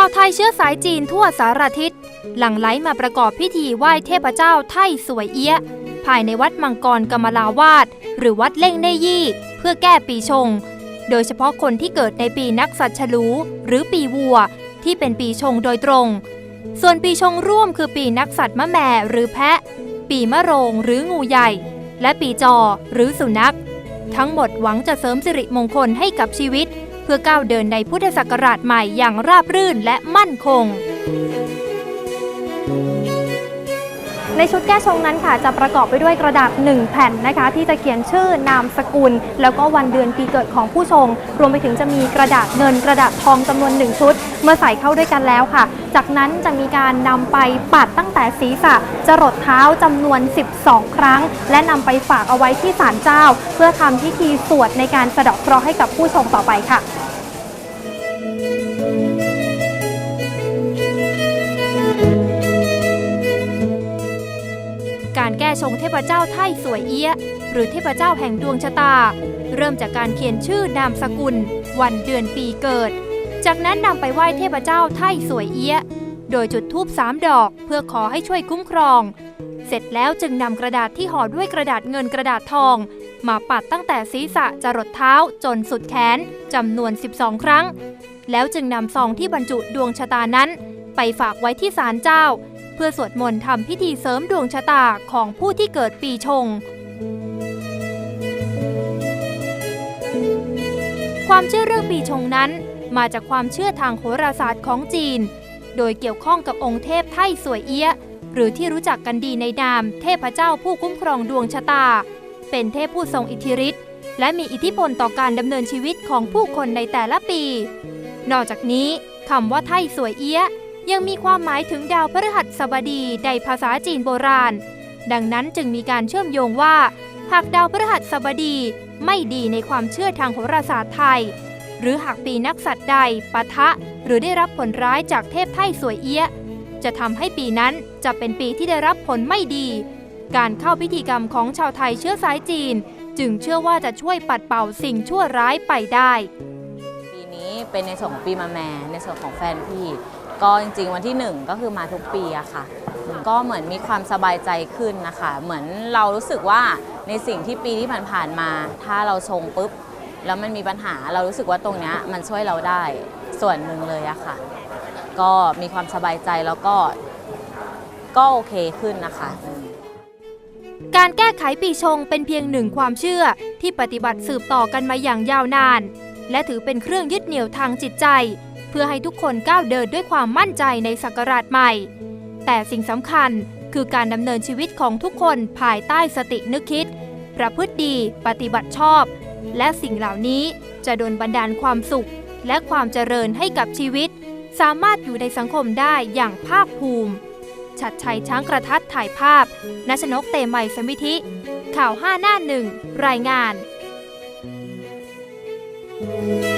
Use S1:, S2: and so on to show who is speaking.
S1: าวไทยเชื้อสายจีนทั่วสารทิศหลั่งไหลมาประกอบพิธีไหว้เทพเจ้าไท่สวยเอี้ย ภายในวัดมังกรกมลาวาสหรือวัดเล่งเนยี่ เพื่อแก้ปีชง โดยเฉพาะคนที่เกิดในปีนักสัตว์ฉลูหรือปีวัว ที่เป็นปีชงโดยตรง ส่วนปีชงร่วมคือปีนักสัตว์มะแม่หรือแพะ ปีมะโรงหรืองูใหญ่ และปีจอหรือสุนัข ทั้งหมดหวังจะเสริมสิริมงคลให้กับชีวิต พื่อก้าวเดินในพุทธศักราชใหม่อย่างราบรื่นและมั่นคง
S2: ในชุดแก้ชงนั้นค่ะ จะประกอบไปด้วยกระดาษ 1 แผ่นนะคะ ที่จะเขียนชื่อนามสกุล แล้วก็วันเดือนปีเกิดของผู้ชง รวมไปถึงจะมีกระดาษเงินกระดาษทองจำนวน 1 ชุด เมื่อใส่เข้าด้วยกันแล้วค่ะ จากนั้นจะมีการนำไปปัดตั้งแต่ศีรษะจรดเท้าจำนวน 12 ครั้ง และนำไปฝากเอาไว้ที่ศาลเจ้า เพื่อทำพิธีสวดในการสะเดาะเคราะห์ให้กับผู้ชงต่อไปค่ะ
S1: ชงเทพเจ้าไท่สวยเอี้ย หรือเทพเจ้าแห่งดวงชะตา เริ่มจากการเขียนชื่อนามสกุล วันเดือนปีเกิด จากนั้นนำไปไหว้เทพเจ้าไท่สวยเอี้ย โดยจุดธูปสามดอกเพื่อขอให้ช่วยคุ้มครอง เสร็จแล้วจึงนำกระดาษที่ห่อด้วยกระดาษเงินกระดาษทอง มาปัดตั้งแต่ศีรษะจรดเท้าจนสุดแขนจำนวน 12 ครั้ง แล้วจึงนำซองที่บรรจุดวงชะตานั้น ไปฝากไว้ที่ศาลเจ้า พื่อสวดมนต์ทำพิธีเสริมดวงชะตาของผู้ที่เกิดปีชง ความเชื่อเรื่องปีชงนั้นมาจากความเชื่อทางโหราศาสตร์ของจีน โดยเกี่ยวข้องกับองค์เทพไท่สวยเอี้ย หรือที่รู้จักกันดีในนาม เทพเจ้าผู้คุ้มครองดวงชะตา เป็นเทพผู้ทรงอิทธิฤทธิ์และมีอิทธิพลต่อการดำเนินชีวิตของผู้คนในแต่ละปี นอกจากนี้คำว่าไท่สวยเอี้ย ยังมีความหมายถึงดาวพฤหัสบดีในภาษาจีนโบราณ ดังนั้นจึงมีการเชื่อมโยงว่า หากดาวพฤหัสบดีไม่ดีในความเชื่อทางโหราศาสตร์ไทย หรือหากปีนักสัตว์ใดปะทะหรือได้รับผลร้ายจากเทพไท่สวยเอี้ย จะทำให้ปีนั้นจะเป็นปีที่ได้รับผลไม่ดี การเข้าพิธีกรรมของชาวไทยเชื้อสายจีน จึงเชื่อว่าจะช่วยปัดเป่าสิ่งชั่วร้ายไปได้
S3: ปีนี้เป็นในส่วนของปีมาแม่ในส่วนของแฟนพี่ ก็จริงๆวันที่หนึ่งก็คือมาทุกปีอะค่ะ ก็เหมือนมีความสบายใจขึ้นนะคะ เหมือนเรารู้สึกว่าในสิ่งที่ปีที่ผ่านๆมา ถ้าเราชงปุ๊บ แล้วมันมีปัญหาเรารู้สึกว่าตรงเนี้ยมันช่วยเราได้ส่วนหนึ่งเลยอะค่ะ ก็มีความสบายใจแล้วก็ก็โอเคขึ้นนะคะ
S1: การแก้ไขปีชงเป็นเพียงหนึ่งความเชื่อที่ปฏิบัติสืบต่อกันมาอย่างยาวนาน และถือเป็นเครื่องยึดเหนี่ยวทางจิตใจ เพื่อให้ทุกคนก้าวเดินด้วยความมั่นใจในศักราชใหม่ แต่สิ่งสำคัญคือการดำเนินชีวิตของทุกคนภายใต้สตินึกคิด ประพฤติดี ปฏิบัติชอบ และสิ่งเหล่านี้จะดลบันดาลความสุข และความเจริญให้กับชีวิต สามารถอยู่ในสังคมได้อย่างภาคภูมิ ชัดชัยช้างกระทัดถ่ายภาพนัชนกเตใหม่สมิธิ ข่าว5หน้าหนึ่งรายงาน
S2: เ